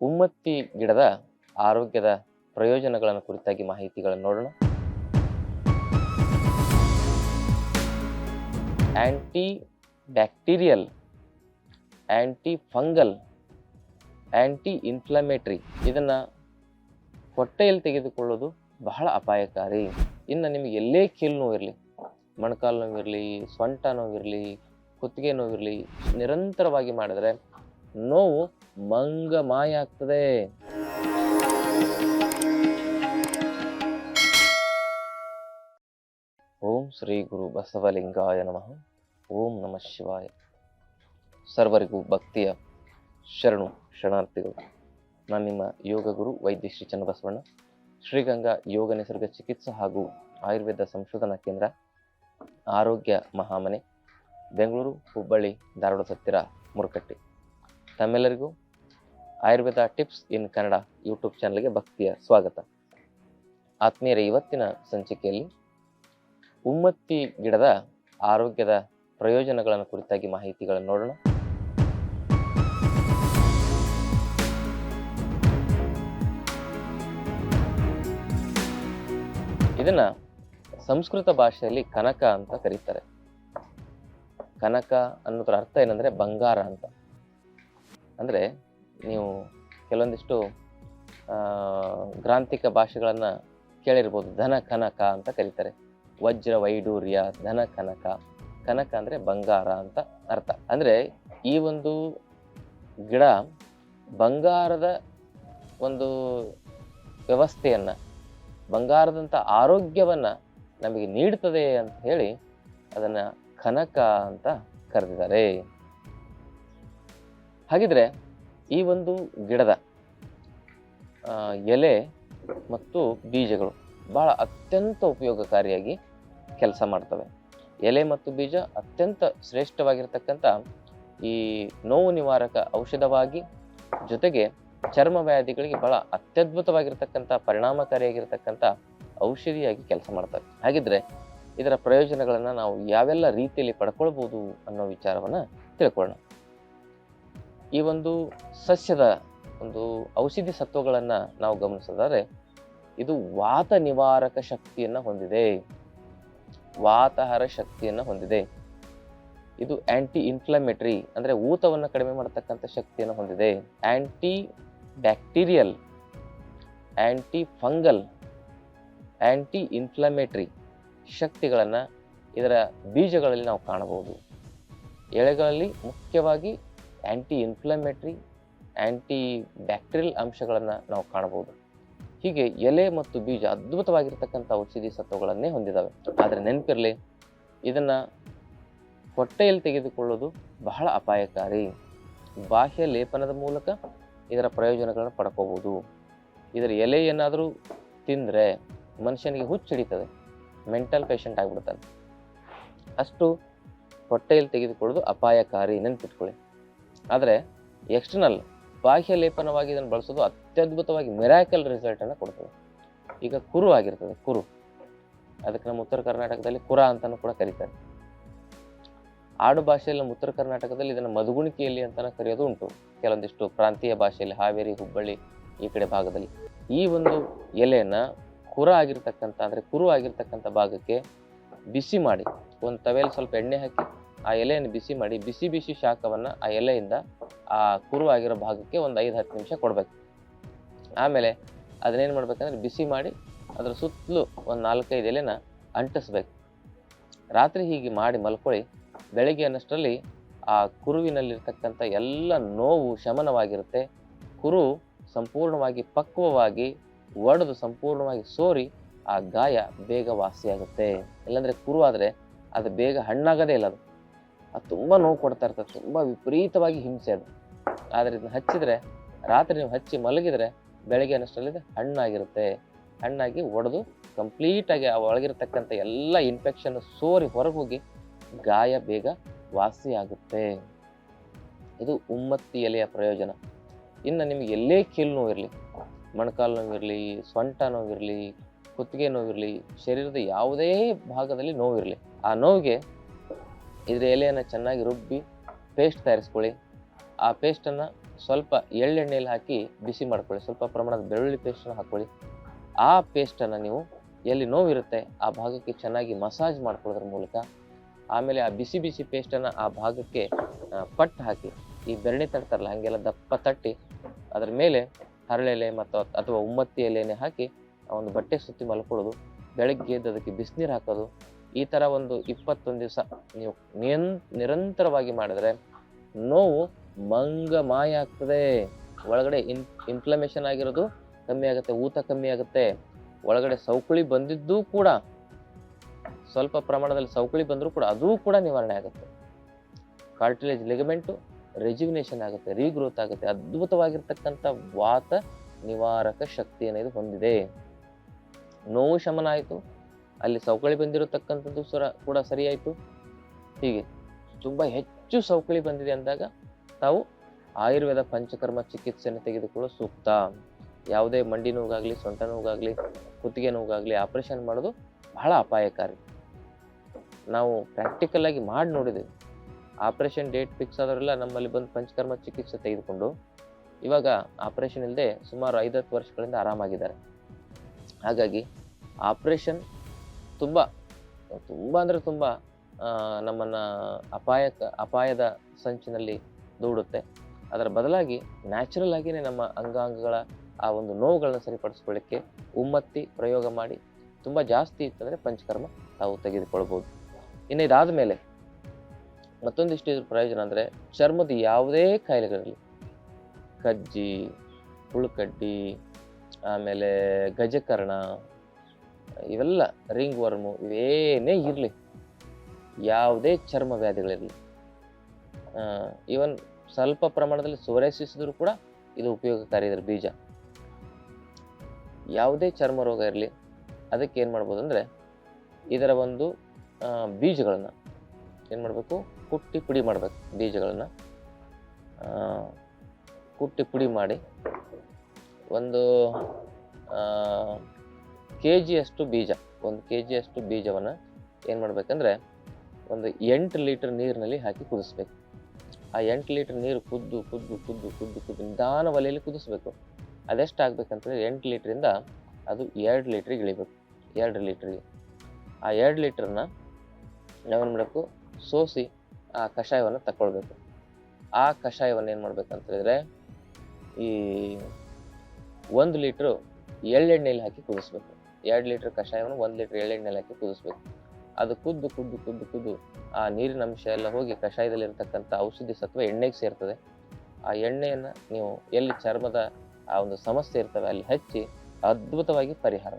ಉಮ್ಮತ್ತಿ ಗಿಡದ ಆರೋಗ್ಯದ ಪ್ರಯೋಜನಗಳನ್ನು ಕುರಿತಾಗಿ ಮಾಹಿತಿಗಳನ್ನು ನೋಡೋಣ. Anti bacterial anti fungal anti inflammatory ಇದನ್ನು ಹೊಟ್ಟೆಯಲ್ಲಿ ತೆಗೆದುಕೊಳ್ಳೋದು ಬಹಳ ಅಪಾಯಕಾರಿ. ಇನ್ನು ನಿಮಗೆ ಎಲ್ಲೇ ಕೀಲು ನೋವಿರಲಿ, ಮೊಣಕಾಲು ನೋವಿರಲಿ, ಸೊಂಟ ನೋವಿರಲಿ, ಕುತ್ತಿಗೆ ನೋವಿರಲಿ ನಿರಂತರವಾಗಿ ಮಾಡಿದ್ರೆ ನೋವು ಮಂಗ ಮಾಯ ಆಗ್ತದೆ. ಓಂ ಶ್ರೀ ಗುರು ಬಸವಲಿಂಗಾಯ ನಮಃ. ಓಂ ನಮಃ ಶಿವಾಯ. ಸರ್ವರಿಗೂ ಭಕ್ತಿಯ ಶರಣು ಶರಣಾರ್ಥಿಗಳು. ನಾನು ನಿಮ್ಮ ಯೋಗ ಗುರು ವೈದ್ಯ ಶ್ರೀ ಚನ್ನಬಸವಣ್ಣ. ಶ್ರೀಗಂಗಾ ಯೋಗ ನಿಸರ್ಗ ಚಿಕಿತ್ಸಾ ಹಾಗೂ ಆಯುರ್ವೇದ ಸಂಶೋಧನಾ ಕೇಂದ್ರ ಆರೋಗ್ಯ ಮಹಾಮನೆ, ಬೆಂಗಳೂರು, ಹುಬ್ಬಳ್ಳಿ, ಧಾರವಾಡ ಸತ್ತಿರ ಮುರುಕಟ್ಟೆ. ತಮ್ಮೆಲ್ಲರಿಗೂ Ayurveda tips in Kannada YouTube ಚಾನಲ್ಗೆ ಭಕ್ತಿಯ ಸ್ವಾಗತ. ಆತ್ಮೀಯರ ಇವತ್ತಿನ ಸಂಚಿಕೆಯಲ್ಲಿ ಉಮ್ಮತ್ತಿ ಗಿಡದ ಆರೋಗ್ಯದ ಪ್ರಯೋಜನಗಳನ್ನು ಕುರಿತಾಗಿ ಮಾಹಿತಿಗಳನ್ನು ನೋಡೋಣ. ಇದನ್ನ ಸಂಸ್ಕೃತ ಭಾಷೆಯಲ್ಲಿ ಕನಕ ಅಂತ ಕರೀತಾರೆ. ಕನಕ ಅನ್ನೋದ್ರ ಅರ್ಥ ಏನಂದ್ರೆ ಬಂಗಾರ ಅಂತ. ಅಂದ್ರೆ ನೀವು ಕೆಲವೊಂದಿಷ್ಟು ಗ್ರಾಂಥಿಕ ಭಾಷೆಗಳನ್ನು ಕೇಳಿರ್ಬೋದು. ಧನ ಕನಕ ಅಂತ ಕರೀತಾರೆ. ವಜ್ರ ವೈಡೂರ್ಯ, ಧನ ಕನಕ. ಕನಕ ಅಂದರೆ ಬಂಗಾರ ಅಂತ ಅರ್ಥ. ಅಂದರೆ ಈ ಒಂದು ಗಿಡ ಬಂಗಾರದ ಒಂದು ವ್ಯವಸ್ಥೆಯನ್ನು ಬಂಗಾರದಂಥ ಆರೋಗ್ಯವನ್ನು ನಮಗೆ ನೀಡ್ತದೆ ಅಂತ ಹೇಳಿ ಅದನ್ನು ಕನಕ ಅಂತ ಕರೆದಿದ್ದಾರೆ. ಹಾಗಿದ್ರೆ ಈ ಒಂದು ಗಿಡದ ಎಲೆ ಮತ್ತು ಬೀಜಗಳು ಬಹಳ ಅತ್ಯಂತ ಉಪಯೋಗಕಾರಿಯಾಗಿ ಕೆಲಸ ಮಾಡ್ತವೆ. ಎಲೆ ಮತ್ತು ಬೀಜ ಅತ್ಯಂತ ಶ್ರೇಷ್ಠವಾಗಿರ್ತಕ್ಕಂಥ ಈ ನೋವು ನಿವಾರಕ ಔಷಧವಾಗಿ ಜೊತೆಗೆ ಚರ್ಮ ವ್ಯಾಧಿಗಳಿಗೆ ಬಹಳ ಅತ್ಯದ್ಭುತವಾಗಿರ್ತಕ್ಕಂಥ, ಪರಿಣಾಮಕಾರಿಯಾಗಿರ್ತಕ್ಕಂಥ ಔಷಧಿಯಾಗಿ ಕೆಲಸ ಮಾಡ್ತವೆ. ಹಾಗಿದ್ರೆ ಇದರ ಪ್ರಯೋಜನಗಳನ್ನು ನಾವು ಯಾವೆಲ್ಲ ರೀತಿಯಲ್ಲಿ ಪಡ್ಕೊಳ್ಬೋದು ಅನ್ನೋ ವಿಚಾರವನ್ನು ತಿಳ್ಕೊಳ್ಳೋಣ. ಈ ಒಂದು ಸಸ್ಯದ ಒಂದು ಔಷಧಿ ಸತ್ವಗಳನ್ನು ನಾವು ಗಮನಿಸಿದರೆ, ಇದು ವಾತ ನಿವಾರಕ ಶಕ್ತಿಯನ್ನ ಹೊಂದಿದೆ. ವಾತಹರ ಶಕ್ತಿಯನ್ನ ಹೊಂದಿದೆ. ಇದು ಆಂಟಿ ಇನ್ಫ್ಲಮೇಟರಿ ಅಂದ್ರೆ ಊತವನ್ನು ಕಡಿಮೆ ಮಾಡತಕ್ಕಂಥ ಶಕ್ತಿಯನ್ನು ಹೊಂದಿದೆ. Anti bacterial anti fungal anti inflammatory ಶಕ್ತಿಗಳನ್ನು ಇದರ ಬೀಜಗಳಲ್ಲಿ ನಾವು ಕಾಣಬಹುದು. ಎಳೆಗಳಲ್ಲಿ ಮುಖ್ಯವಾಗಿ ಆಂಟಿ ಇನ್ಫ್ಲಮೇಟ್ರಿ ಆ್ಯಂಟಿ ಬ್ಯಾಕ್ಟೀರಿಯಲ್ ಅಂಶಗಳನ್ನು ನಾವು ಕಾಣಬಹುದು. ಹೀಗೆ ಎಲೆ ಮತ್ತು ಬೀಜ ಅದ್ಭುತವಾಗಿರ್ತಕ್ಕಂಥ ಔಷಧಿ ಸತ್ವಗಳನ್ನೇ ಹೊಂದಿದ್ದಾವೆ ಆದರೆ ನೆನಪಿರಲಿ, ಇದನ್ನು ಹೊಟ್ಟೆಯಲ್ಲಿ ತೆಗೆದುಕೊಳ್ಳೋದು ಬಹಳ ಅಪಾಯಕಾರಿ. ಬಾಹ್ಯ ಲೇಪನದ ಮೂಲಕ ಇದರ ಪ್ರಯೋಜನಗಳನ್ನು ಪಡ್ಕೋಬೋದು ಇದರ ಎಲೆ ಏನಾದರೂ ತಿಂದರೆ ಮನುಷ್ಯನಿಗೆ ಹುಚ್ಚು ಹಿಡಿತದೆ ಮೆಂಟಲ್ ಪೇಷಂಟ್ ಆಗಿಬಿಡ್ತಾನೆ. ಅಷ್ಟು ಹೊಟ್ಟೆಯಲ್ಲಿ ತೆಗೆದುಕೊಳ್ಳೋದು ಅಪಾಯಕಾರಿ. ನೆನ್ಪಿಟ್ಕೊಳ್ಳಿ. ಆದರೆ ಎಕ್ಸ್ಟರ್ನಲ್ ಬಾಹ್ಯ ಲೇಪನವಾಗಿ ಇದನ್ನು ಬಳಸೋದು ಅತ್ಯದ್ಭುತವಾಗಿ ಮಿರಾಕಲ್ ರಿಸಲ್ಟನ್ನು ಕೊಡ್ತದೆ. ಈಗ ಕುರು ಆಗಿರ್ತದೆ, ಕುರು. ಅದಕ್ಕೆ ನಮ್ಮ ಉತ್ತರ ಕರ್ನಾಟಕದಲ್ಲಿ ಕುರ ಅಂತಲೂ ಕೂಡ ಕರೀತಾರೆ. ಆಡು ಭಾಷೆಯಲ್ಲಿ ನಮ್ಮ ಉತ್ತರ ಕರ್ನಾಟಕದಲ್ಲಿ ಇದನ್ನು ಮದುಗುಣಿಕೆಯಲ್ಲಿ ಅಂತಲೂ ಕರೆಯೋದು ಉಂಟು. ಕೆಲವೊಂದಿಷ್ಟು ಪ್ರಾಂತೀಯ ಭಾಷೆಯಲ್ಲಿ ಹಾವೇರಿ, ಹುಬ್ಬಳ್ಳಿ ಈ ಕಡೆ ಭಾಗದಲ್ಲಿ. ಈ ಒಂದು ಎಲೆಯನ್ನು ಕುರ ಆಗಿರ್ತಕ್ಕಂಥ, ಅಂದರೆ ಕುರು ಆಗಿರ್ತಕ್ಕಂಥ ಭಾಗಕ್ಕೆ ಬಿಸಿ ಮಾಡಿ, ಒಂದು ತವೆಯಲ್ಲಿ ಸ್ವಲ್ಪ ಎಣ್ಣೆ ಹಾಕಿ ಆ ಎಲೆಯನ್ನು ಬಿಸಿ ಮಾಡಿ, ಬಿಸಿ ಬಿಸಿ ಶಾಖವನ್ನು ಆ ಎಲೆಯಿಂದ ಆ ಕುರುವಾಗಿರೋ ಭಾಗಕ್ಕೆ ಒಂದು ಐದು ಹತ್ತು ನಿಮಿಷ ಕೊಡಬೇಕು. ಆಮೇಲೆ ಅದನ್ನೇನು ಮಾಡ್ಬೇಕಂದ್ರೆ ಬಿಸಿ ಮಾಡಿ ಅದರ ಸುತ್ತಲೂ ಒಂದು ನಾಲ್ಕೈದು ಎಲೆನ ಅಂಟಿಸ್ಬೇಕು. ರಾತ್ರಿ ಹೀಗೆ ಮಾಡಿ ಮಲ್ಕೊಳ್ಳಿ. ಬೆಳಗ್ಗೆ ಅನ್ನಷ್ಟರಲ್ಲಿ ಆ ಕುರುವಿನಲ್ಲಿರ್ತಕ್ಕಂಥ ಎಲ್ಲ ನೋವು ಶಮನವಾಗಿರುತ್ತೆ. ಕುರು ಸಂಪೂರ್ಣವಾಗಿ ಪಕ್ವವಾಗಿ ಒಡೆದು ಸಂಪೂರ್ಣವಾಗಿ ಸೋರಿ ಆ ಗಾಯ ಬೇಗ ವಾಸಿಯಾಗುತ್ತೆ ಇಲ್ಲಾಂದರೆ ಕುರು ಆದರೆ ಅದು ಬೇಗ ಹಣ್ಣಾಗದೇ ಇಲ್ಲ ಅದು. ಅದು ತುಂಬ ನೋವು ಕೊಡ್ತಾ ಇರ್ತದೆ, ತುಂಬ ವಿಪರೀತವಾಗಿ ಹಿಂಸೆ ಅದು. ಆದರೆ ಇದನ್ನ ಹಚ್ಚಿದ್ರೆ, ರಾತ್ರಿ ನೀವು ಹಚ್ಚಿ ಮಲಗಿದ್ರೆ ಬೆಳಗ್ಗೆ ಅನ್ನಷ್ಟರಲ್ಲಿ ಹಣ್ಣಾಗಿರುತ್ತೆ. ಹಣ್ಣಾಗಿ ಒಡೆದು ಕಂಪ್ಲೀಟಾಗಿ ಆ ಒಳಗಿರ್ತಕ್ಕಂಥ ಎಲ್ಲ ಇನ್ಫೆಕ್ಷನ್ ಸೋರಿ ಹೊರಗೆ ಹೋಗಿ ಗಾಯ, ಬೇಗ ವಾಸಿಯಾಗುತ್ತೆ. ಇದು ಉಮ್ಮತ್ತಿ ಎಲೆಯ ಪ್ರಯೋಜನ. ಇನ್ನು ನಿಮಗೆ ಎಲ್ಲೇ ಕೀಲು ನೋವಿರಲಿ, ಮೊಣಕಾಲು ನೋವಿರಲಿ, ಸೊಂಟ ನೋವಿರಲಿ, ಕುತ್ತಿಗೆ ನೋವಿರಲಿ, ಶರೀರದ ಯಾವುದೇ ಭಾಗದಲ್ಲಿ ನೋವಿರಲಿ, ಆ ನೋವಿಗೆ ಇದ್ರ ಎಲೆಯನ್ನು ಚೆನ್ನಾಗಿ ರುಬ್ಬಿ ಪೇಸ್ಟ್ ತಯಾರಿಸ್ಕೊಳ್ಳಿ. ಆ ಪೇಸ್ಟನ್ನು ಸ್ವಲ್ಪ ಎಳ್ಳೆಣ್ಣೆಯಲ್ಲಿ ಹಾಕಿ ಬಿಸಿ ಮಾಡ್ಕೊಳ್ಳಿ. ಸ್ವಲ್ಪ ಪ್ರಮಾಣದ ಬೆಳ್ಳುಳ್ಳಿ ಪೇಸ್ಟನ್ನು ಹಾಕ್ಕೊಳ್ಳಿ. ಆ ಪೇಸ್ಟನ್ನು ನೀವು ಎಲ್ಲಿ ನೋವಿರುತ್ತೆ ಆ ಭಾಗಕ್ಕೆ ಚೆನ್ನಾಗಿ ಮಸಾಜ್ ಮಾಡ್ಕೊಳ್ಳೋದ್ರ ಮೂಲಕ ಆಮೇಲೆ ಆ ಬಿಸಿ ಬಿಸಿ ಪೇಸ್ಟನ್ನು ಆ ಭಾಗಕ್ಕೆ ಪಟ್ಟು ಹಾಕಿ, ಈ ಬೆರಣಿ ತಟ್ತಾರಲ್ಲ ಹಾಗೆಲ್ಲ ದಪ್ಪ ತಟ್ಟಿ ಅದರ ಮೇಲೆ ಹರಳೆಲೆ ಮತ್ತು ಅಥವಾ ಉಮ್ಮತ್ತಿ ಎಲೆಯೇ ಹಾಕಿ ಒಂದು ಬಟ್ಟೆ ಸುತ್ತಿ ಮಲ್ಕೊಳ್ಳೋದು. ಬೆಳಗ್ಗೆ ಎದ್ದು ಅದಕ್ಕೆ ಬಿಸಿನೀರು ಹಾಕೋದು. ಈ ಥರ ಒಂದು ಇಪ್ಪತ್ತೊಂದು ದಿವಸ ನೀವು ನಿಯನ್, ನಿರಂತರವಾಗಿ ಮಾಡಿದ್ರೆ ನೋವು ಮಂಗ ಮಾಯ ಆಗ್ತದೆ. ಒಳಗಡೆ ಇನ್ ಇನ್ಫ್ಲಮೇಷನ್ ಆಗಿರೋದು ಕಮ್ಮಿ ಆಗುತ್ತೆ, ಊತ ಕಮ್ಮಿ ಆಗುತ್ತೆ. ಒಳಗಡೆ ಸೌಕಳಿ ಬಂದಿದ್ದೂ ಕೂಡ, ಸ್ವಲ್ಪ ಪ್ರಮಾಣದಲ್ಲಿ ಸೌಕಳಿ ಬಂದರೂ ಕೂಡ ಅದೂ ಕೂಡ ನಿವಾರಣೆ ಆಗುತ್ತೆ. ಕಾರ್ಟಿಲೇಜ್ ಲಿಗಮೆಂಟು ರೆಜಿಗ್ನೇಷನ್ ಆಗುತ್ತೆ ರೀಗ್ರೋತ್ ಆಗುತ್ತೆ. ಅದ್ಭುತವಾಗಿರ್ತಕ್ಕಂಥ ವಾತ ನಿವಾರಕ ಶಕ್ತಿ ಅನ್ನೋದು ಹೊಂದಿದೆ. ನೋವು ಶಮನ ಆಯಿತು ಅಲ್ಲಿ ಸೌಕಳಿ ಬಂದಿರತಕ್ಕಂಥದ್ದು ಸರ ಕೂಡ ಸರಿಯಾಯಿತು. ಹೀಗೆ ತುಂಬ ಹೆಚ್ಚು ಸೌಕಳಿ ಬಂದಿದೆ ಅಂದಾಗ ತಾವು ಆಯುರ್ವೇದ ಪಂಚಕರ್ಮ ಚಿಕಿತ್ಸೆಯನ್ನು ತೆಗೆದುಕೊಳ್ಳೋ ಸೂಕ್ತ. ಯಾವುದೇ ಮಂಡಿ ನೋವಾಗಲಿ, ಸೊಂಟ ನೋವಾಗಲಿ, ಕುತ್ತಿಗೆ ನೋವಾಗಲಿ, ಆಪರೇಷನ್ ಮಾಡೋದು ಬಹಳ ಅಪಾಯಕಾರಿ. ನಾವು ಪ್ರಾಕ್ಟಿಕಲ್ ಆಗಿ ಮಾಡಿ ನೋಡಿದ್ದೀವಿ. ಆಪರೇಷನ್ ಡೇಟ್ ಫಿಕ್ಸ್ ಆದವರೆಲ್ಲ ನಮ್ಮಲ್ಲಿ ಬಂದು ಪಂಚಕರ್ಮ ಚಿಕಿತ್ಸೆ ತೆಗೆದುಕೊಂಡು ಇವಾಗ ಆಪರೇಷನ್ ಇಲ್ಲದೆ ಸುಮಾರು ಐದತ್ತು ವರ್ಷಗಳಿಂದ ಆರಾಮಾಗಿದ್ದಾರೆ. ಹಾಗಾಗಿ ಆಪರೇಷನ್ ತುಂಬ ತುಂಬ ಅಂದರೆ ತುಂಬ ನಮ್ಮನ್ನು ಅಪಾಯಕ, ಅಪಾಯದ ಸಂಚಿನಲ್ಲಿ ದೂಡುತ್ತೆ. ಅದರ ಬದಲಾಗಿ ನ್ಯಾಚುರಲ್ ಆಗಿಯೇ ನಮ್ಮ ಅಂಗಾಂಗಗಳ ಆ ಒಂದು ನೋವುಗಳನ್ನ ಸರಿಪಡಿಸ್ಕೊಳ್ಳಿಕ್ಕೆ ಉಮ್ಮತ್ತಿ ಪ್ರಯೋಗ ಮಾಡಿ ತುಂಬ ಜಾಸ್ತಿ ಇತ್ತಂದರೆ ಪಂಚಕರ್ಮ ತಾವು ತೆಗೆದುಕೊಳ್ಬೋದು. ಇನ್ನು ಇದಾದ ಮೇಲೆ ಮತ್ತೊಂದಿಷ್ಟು ಇದ್ರ ಪ್ರಯೋಜನ ಅಂದರೆ ಚರ್ಮದ ಯಾವುದೇ ಕಾಯಿಲೆಗಳಲ್ಲಿ ಕಜ್ಜಿ ಹುಳುಕಡ್ಡಿ ಆಮೇಲೆ ಗಜಕರ್ಣ ಇವೆಲ್ಲ ರಿಂಗ್ ವರ್ಮು ಇವೇನೇ ಇರಲಿ. ಯಾವುದೇ ಚರ್ಮ ವ್ಯಾಧಿಗಳಿರಲಿ. ಈವನ್ ಸ್ವಲ್ಪ ಪ್ರಮಾಣದಲ್ಲಿ ಸೋರೆಸಿಸಿದ್ರು ಕೂಡ ಇದು ಉಪಯೋಗಕಾರಿ ಇದ್ರ ಬೀಜ. ಯಾವುದೇ ಚರ್ಮ ರೋಗ ಇರಲಿ, ಅದಕ್ಕೆ ಏನು ಮಾಡ್ಬೋದು ಅಂದರೆ ಇದರ ಒಂದು ಬೀಜಗಳನ್ನು ಏನು ಮಾಡಬೇಕು? ಕುಟ್ಟಿ ಪುಡಿ ಮಾಡಬೇಕು ಬೀಜಗಳನ್ನು. ಕುಟ್ಟಿ ಪುಡಿ ಮಾಡಿ ಒಂದು ಕೆ ಜಿಯಷ್ಟು ಬೀಜ, ಒಂದು ಕೆ ಜಿಯಷ್ಟು ಬೀಜವನ್ನು ಏನು ಮಾಡಬೇಕಂದ್ರೆ ಒಂದು ಎಂಟು ಲೀಟರ್ ನೀರಿನಲ್ಲಿ ಹಾಕಿ ಕುದಿಸ್ಬೇಕು. ಆ ಎಂಟು ಲೀಟರ್ ನೀರು ಕುದ್ದು ಕುದ್ದು ಕುದ್ದು ಕುದ್ದು ಕುದ್ದು ನಿಧಾನ ಒಲೆಯಲ್ಲಿ ಕುದಿಸ್ಬೇಕು. ಅದೆಷ್ಟು ಆಗ್ಬೇಕಂತಂದ್ರೆ ಎಂಟು ಲೀಟ್ರಿಂದ ಅದು ಎರಡು ಲೀಟ್ರಿಗೆ ಇಳಿಬೇಕು. ಎರಡು ಲೀಟ್ರಿಗೆ. ಆ ಎರಡು ಲೀಟ್ರನ್ನ ನಾವೇನು ಮಾಡಬೇಕು? ಸೋಸಿ ಆ ಕಷಾಯವನ್ನು ತಗೊಳ್ಬೇಕು ಆ ಕಷಾಯವನ್ನು ಏನು ಮಾಡ್ಬೇಕಂತ ಹೇಳಿದ್ರೆ ಈ ಒಂದು ಲೀಟ್ರು ಎಳ್ಳೆಣ್ಣೆಯಲ್ಲಿ ಹಾಕಿ ಕುದಿಸ್ಬೇಕು. ಎರಡು ಲೀಟ್ರ್ ಕಷಾಯವನ್ನು ಒಂದು ಲೀಟ್ರ್ ಎಳ್ಳೆಣ್ಣೆಲಿ ಹಾಕಿ ಕುದಿಸ್ಬೇಕು. ಅದು ಕುದ್ದು ಕುದ್ದು ಕುದ್ದು ಕುದ್ದು ಆ ನೀರಿನ ಅಂಶ ಎಲ್ಲ ಹೋಗಿ ಕಷಾಯದಲ್ಲಿ ಇರತಕ್ಕಂಥ ಔಷಧಿ ಸತ್ವ ಎಣ್ಣೆಗೆ ಸೇರ್ತದೆ. ಆ ಎಣ್ಣೆಯನ್ನು ನೀವು ಎಲ್ಲಿ ಚರ್ಮದ ಆ ಒಂದು ಸಮಸ್ಯೆ ಇರ್ತವೆ ಅಲ್ಲಿ ಹಚ್ಚಿ ಅದ್ಭುತವಾಗಿ ಪರಿಹಾರ.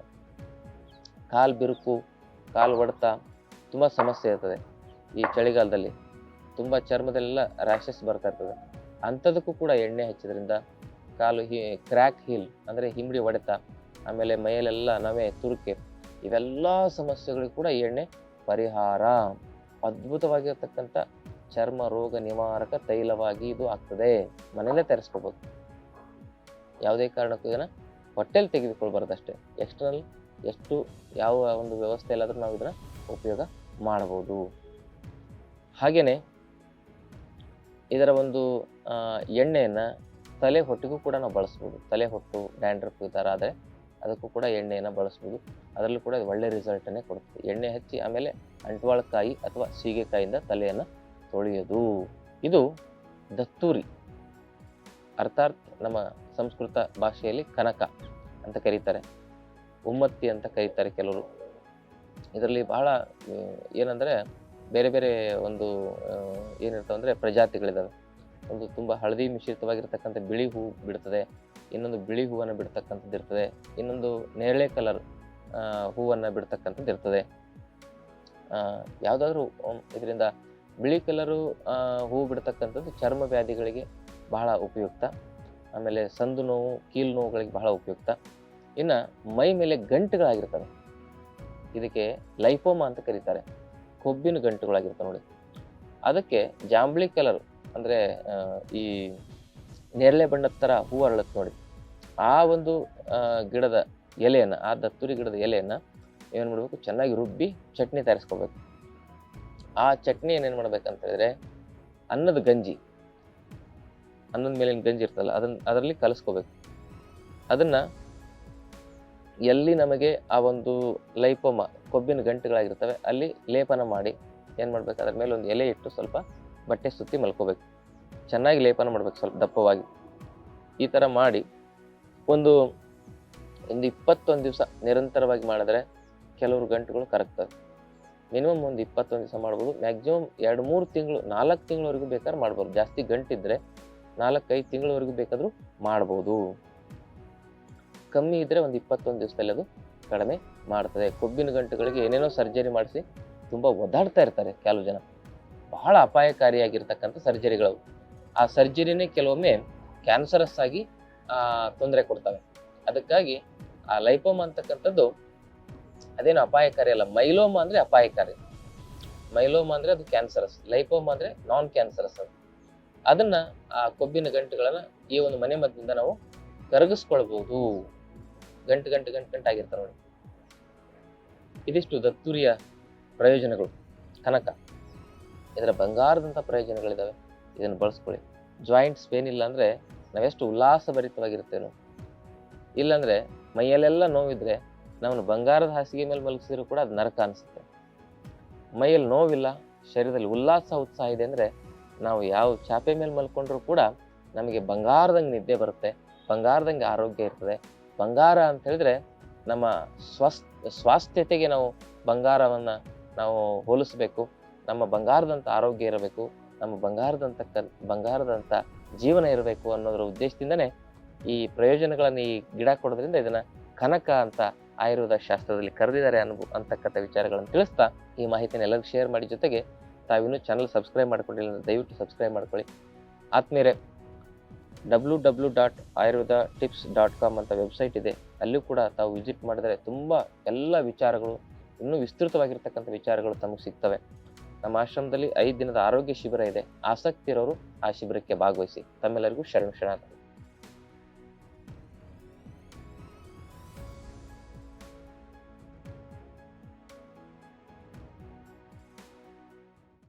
ಕಾಲು ಬಿರುಕು, ಕಾಲು ಒಡೆತ ತುಂಬ ಸಮಸ್ಯೆ ಇರ್ತದೆ ಈ ಚಳಿಗಾಲದಲ್ಲಿ. ತುಂಬ ಚರ್ಮದಲ್ಲೆಲ್ಲ ರ್ಯಾಷಸ್ ಬರ್ತಾ ಇರ್ತದೆ. ಅಂಥದಕ್ಕೂ ಕೂಡ ಎಣ್ಣೆ ಹಚ್ಚಿದ್ರಿಂದ ಕಾಲು ಹಿ, ಕ್ರ್ಯಾಕ್ ಹೀಲ್ ಅಂದರೆ ಹಿಂಬಡಿ ಹೊಡೆತ ಆಮೇಲೆ ಮೈಯಲ್ಲೆಲ್ಲ ನವೆ ತುರುಕೆ ಇವೆಲ್ಲ ಸಮಸ್ಯೆಗಳಿಗೂ ಕೂಡ ಎಣ್ಣೆ ಪರಿಹಾರ. ಅದ್ಭುತವಾಗಿರ್ತಕ್ಕಂಥ ಚರ್ಮ ರೋಗ ನಿವಾರಕ ತೈಲವಾಗಿ ಇದು ಆಗ್ತದೆ. ಮನೆಯಲ್ಲೇ ತರಿಸ್ಕೋಬೋದು ಯಾವುದೇ ಕಾರಣಕ್ಕೂ ಇದನ್ನು ಹೊಟ್ಟೆಲಿ ತೆಗೆದುಕೊಳ್ಬಾರ್ದು ಅಷ್ಟೇ ಎಕ್ಸ್ಟರ್ನಲ್ ಎಷ್ಟು, ಯಾವ ಒಂದು ವ್ಯವಸ್ಥೆಯಲ್ಲಾದರೂ ನಾವು ಇದನ್ನು ಉಪಯೋಗ ಮಾಡ್ಬೋದು. ಹಾಗೆಯೇ ಇದರ ಒಂದು ಎಣ್ಣೆಯನ್ನು ತಲೆ ಹೊಟ್ಟಿಗೂ ಕೂಡ ನಾವು ಬಳಸ್ಬೋದು. ತಲೆ ಹೊಟ್ಟು ಡ್ಯಾಂಡ್ರಫ್ ಈ ಥರ ಆದರೆ ಅದಕ್ಕೂ ಕೂಡ ಎಣ್ಣೆಯನ್ನು ಬಳಸ್ಬೋದು. ಅದರಲ್ಲೂ ಕೂಡ ಒಳ್ಳೆ ರಿಸಲ್ಟನ್ನೇ ಕೊಡುತ್ತೆ. ಎಣ್ಣೆ ಹಚ್ಚಿ ಆಮೇಲೆ ಅಂಟ್ವಾಳಕಾಯಿ ಅಥವಾ ಸೀಗೆಕಾಯಿಂದ ತಲೆಯನ್ನು ತೊಳೆಯೋದು. ಇದು ದತ್ತೂರಿ. ಅರ್ಥಾತ್ ನಮ್ಮ ಸಂಸ್ಕೃತ ಭಾಷೆಯಲ್ಲಿ ಕನಕ ಅಂತ ಕರೀತಾರೆ. ಉಮ್ಮತ್ತಿ ಅಂತ ಕರೀತಾರೆ ಕೆಲವರು. ಇದರಲ್ಲಿ ಬಹಳ ಏನಂದರೆ ಬೇರೆ ಬೇರೆ ಒಂದು ಏನಿರ್ತವೆ ಅಂದರೆ ಪ್ರಜಾತಿಗಳಿದ್ದಾವೆ ಒಂದು ತುಂಬ ಹಳದಿ ಮಿಶ್ರಿತವಾಗಿರ್ತಕ್ಕಂಥ ಬಿಳಿ ಹೂ ಬಿಡ್ತದೆ. ಇನ್ನೊಂದು ಬಿಳಿ ಹೂವನ್ನು ಬಿಡ್ತಕ್ಕಂಥದ್ದು ಇರ್ತದೆ. ಇನ್ನೊಂದು ನೇರಳೆ ಕಲರ್ ಹೂವನ್ನು ಬಿಡ್ತಕ್ಕಂಥದ್ದು ಇರ್ತದೆ. ಯಾವುದಾದ್ರೂ ಇದರಿಂದ ಬಿಳಿ ಕಲರು ಹೂ ಬಿಡ್ತಕ್ಕಂಥದ್ದು ಚರ್ಮ ವ್ಯಾಧಿಗಳಿಗೆ ಬಹಳ ಉಪಯುಕ್ತ. ಆಮೇಲೆ ಸಂದು ನೋವು, ಕೀಲು ನೋವುಗಳಿಗೆ ಬಹಳ ಉಪಯುಕ್ತ. ಇನ್ನು ಮೈ ಮೇಲೆ ಗಂಟುಗಳಾಗಿರ್ತವೆ. ಇದಕ್ಕೆ ಲೈಫೋಮಾ ಅಂತ ಕರೀತಾರೆ. ಕೊಬ್ಬಿನ ಗಂಟುಗಳಾಗಿರ್ತವೆ ನೋಡಿ. ಅದಕ್ಕೆ ಜಾಂಬ್ಳಿ ಕಲರ್ ಅಂದರೆ ಈ ನೇರಳೆ ಬಣ್ಣದ ಥರ ಹೂ ಅರಳುತ್ತೆ ನೋಡಿ. ಆ ಒಂದು ಗಿಡದ ಎಲೆಯನ್ನು, ಆ ದತ್ತುರಿ ಗಿಡದ ಎಲೆಯನ್ನು ಏನು ಮಾಡಬೇಕು? ಚೆನ್ನಾಗಿ ರುಬ್ಬಿ ಚಟ್ನಿ ತಯಾರಿಸ್ಕೋಬೇಕು. ಆ ಚಟ್ನಿ ಏನೇನು ಮಾಡ್ಬೇಕಂತ ಹೇಳಿದ್ರೆ, ಅನ್ನದ ಗಂಜಿ, ಅನ್ನದ ಮೇಲಿನ ಗಂಜಿ ಇರ್ತಲ್ಲ ಅದನ್ನ ಅದರಲ್ಲಿ ಕಲಿಸ್ಕೋಬೇಕು. ಅದನ್ನು ಎಲ್ಲಿ ನಮಗೆ ಆ ಒಂದು ಲೈಪೋಮ, ಕೊಬ್ಬಿನ ಗಂಟುಗಳಾಗಿರ್ತವೆ, ಅಲ್ಲಿ ಲೇಪನ ಮಾಡಿ ಏನು ಮಾಡಬೇಕು? ಅದ್ರ ಮೇಲೆ ಒಂದು ಎಲೆ ಇಟ್ಟು ಸ್ವಲ್ಪ ಬಟ್ಟೆ ಸುತ್ತಿ ಮಲ್ಕೋಬೇಕು. ಚೆನ್ನಾಗಿ ಲೇಪನ ಮಾಡಬೇಕು ಸ್ವಲ್ಪ ದಪ್ಪವಾಗಿ. ಈ ಥರ ಮಾಡಿ ಒಂದು ಒಂದು ಇಪ್ಪತ್ತೊಂದು ದಿವಸ ನಿರಂತರವಾಗಿ ಮಾಡಿದ್ರೆ ಕೆಲವರು ಗಂಟುಗಳು ಕರಗ್ತವೆ. ಮಿನಿಮಮ್ ಒಂದು ಇಪ್ಪತ್ತೊಂದು ದಿವಸ ಮಾಡ್ಬೋದು. ಮ್ಯಾಕ್ಸಿಮಮ್ ಎರಡು, ಮೂರು ತಿಂಗಳು, ನಾಲ್ಕು ತಿಂಗಳವರೆಗೂ ಬೇಕಾದ್ರೆ ಮಾಡ್ಬೋದು. ಜಾಸ್ತಿ ಗಂಟಿದ್ರೆ ನಾಲ್ಕೈದು ತಿಂಗಳವರೆಗೂ ಬೇಕಾದರೂ ಮಾಡ್ಬೋದು. ಕಮ್ಮಿ ಇದ್ದರೆ ಒಂದು ಇಪ್ಪತ್ತೊಂದು ದಿವಸದಲ್ಲಿ ಅದು ಕಡಿಮೆ ಮಾಡ್ತದೆ. ಕೊಬ್ಬಿನ ಗಂಟುಗಳಿಗೆ ಏನೇನೋ ಸರ್ಜರಿ ಮಾಡಿಸಿ ತುಂಬ ಒದ್ದಾಡ್ತಾ ಇರ್ತಾರೆ ಕೆಲವು ಜನ. ಬಹಳ ಅಪಾಯಕಾರಿಯಾಗಿರ್ತಕ್ಕಂಥ ಸರ್ಜರಿಗಳು ಆ ಸರ್ಜರಿನೇ ಕೆಲವೊಮ್ಮೆ ಕ್ಯಾನ್ಸರಸ್ ಆಗಿ ತೊಂದರೆ ಕೊಡ್ತವೆ. ಅದಕ್ಕಾಗಿ ಆ ಲೈಪೋಮ ಅಂತಕ್ಕಂಥದ್ದು ಅದೇನು ಅಪಾಯಕಾರಿ ಅಲ್ಲ. ಮೈಲೋಮ ಅಂದರೆ ಅಪಾಯಕಾರಿ. ಮೈಲೋಮ ಅಂದರೆ ಅದು ಕ್ಯಾನ್ಸರಸ್ ಲೈಪೋಮ ಅಂದರೆ ನಾನ್ ಕ್ಯಾನ್ಸರಸ್ ಅದು. ಅದನ್ನ ಆ ಕೊಬ್ಬಿನ ಗಂಟುಗಳನ್ನ ಈ ಒಂದು ಮನೆ ಮದ್ದಿಂದ ನಾವು ಕರಗಿಸ್ಕೊಳ್ಬಹುದು ಗಂಟು ಗಂಟು ಗಂಟು ಗಂಟು ಆಗಿರ್ತಾರೆ ನೋಡಿ. ಇದಿಷ್ಟು ದತ್ತುರಿಯ ಪ್ರಯೋಜನಗಳು. ಕನಕ. ಇದರ ಬಂಗಾರದಂಥ ಪ್ರಯೋಜನಗಳಿದ್ದಾವೆ ಇದನ್ನು ಬಳಸ್ಕೊಳ್ಳಿ. ಜಾಯಿಂಟ್ಸ್ ಪೇನ್ ಇಲ್ಲ ನಾವೆಷ್ಟು ಉಲ್ಲಾಸಭರಿತವಾಗಿರ್ತೇವೆ ಇಲ್ಲಾಂದರೆ ಮೈಯಲ್ಲೆಲ್ಲ ನೋವಿದ್ರೆ ನಮ್ಮನ್ನು ಬಂಗಾರದ ಹಾಸಿಗೆ ಮೇಲೆ ಮಲಗಿಸಿದ್ರು ಕೂಡ ಅದು ನರಕ ಅನಿಸುತ್ತೆ. ಮೈಯಲ್ಲಿ ನೋವಿಲ್ಲ, ಶರೀರದಲ್ಲಿ ಉಲ್ಲಾಸ, ಉತ್ಸಾಹ ಇದೆ ಅಂದರೆ ನಾವು ಯಾವ ಚಾಪೆ ಮೇಲೆ ಮಲ್ಕೊಂಡ್ರೂ ಕೂಡ ನಮಗೆ ಬಂಗಾರದಂಗೆ ನಿದ್ದೆ ಬರುತ್ತೆ, ಬಂಗಾರದಂಗೆ ಆರೋಗ್ಯ ಇರ್ತದೆ. ಬಂಗಾರ ಅಂತ ಹೇಳಿದ್ರೆ ನಮ್ಮ ಸ್ವಸ್, ಸ್ವಾಸ್ಥ್ಯತೆಗೆ ನಾವು ಬಂಗಾರವನ್ನು ನಾವು ಹೋಲಿಸ್ಬೇಕು. ನಮ್ಮ ಬಂಗಾರದಂಥ ಆರೋಗ್ಯ ಇರಬೇಕು. ನಮ್ಮ ಬಂಗಾರದಂಥ ಕ ಬಂಗಾರದಂಥ ಜೀವನ ಇರಬೇಕು ಅನ್ನೋದರ ಉದ್ದೇಶದಿಂದನೇ ಈ ಪ್ರಯೋಜನಗಳನ್ನು ಈ ಗಿಡ ಕೊಡೋದ್ರಿಂದ ಇದನ್ನ ಕನಕ ಅಂತ ಆಯುರ್ವೇದ ಶಾಸ್ತ್ರದಲ್ಲಿ ಕರೆದಿದ್ದಾರೆ ಅನ್ಬು, ಅಂತಕ್ಕಂಥ ವಿಚಾರಗಳನ್ನು ತಿಳಿಸ್ತಾ ಈ ಮಾಹಿತಿನ ಎಲ್ಲರಿಗೂ ಶೇರ್ ಮಾಡಿ ಜೊತೆಗೆ ತಾವಿನ್ನೂ ಚಾನಲ್ ಸಬ್ಸ್ಕ್ರೈಬ್ ಮಾಡ್ಕೊಂಡಿಲ್ಲ ದಯವಿಟ್ಟು ಸಬ್ಸ್ಕ್ರೈಬ್ ಮಾಡ್ಕೊಳ್ಳಿ. ಆತ್ಮೀಯರೇ W W dot Ayurveda tips dot com ಅಂತ ವೆಬ್ಸೈಟ್ ಇದೆ. ಅಲ್ಲೂ ಕೂಡ ತಾವು ವಿಸಿಟ್ ಮಾಡಿದರೆ ತುಂಬ ಎಲ್ಲ ವಿಚಾರಗಳು ಇನ್ನೂ ವಿಸ್ತೃತವಾಗಿರ್ತಕ್ಕಂಥ ವಿಚಾರಗಳು ತಮಗೆ ಸಿಗ್ತವೆ. ನಮ್ಮ ಆಶ್ರಮದಲ್ಲಿ ಐದು ದಿನದ ಆರೋಗ್ಯ ಶಿಬಿರ ಇದೆ. ಆಸಕ್ತಿ ಇರೋರು ಆ ಶಿಬಿರಕ್ಕೆ ಭಾಗವಹಿಸಿ. ತಮ್ಮೆಲ್ಲರಿಗೂ ಶರಣ ಶರಣಾರ್ಥಿ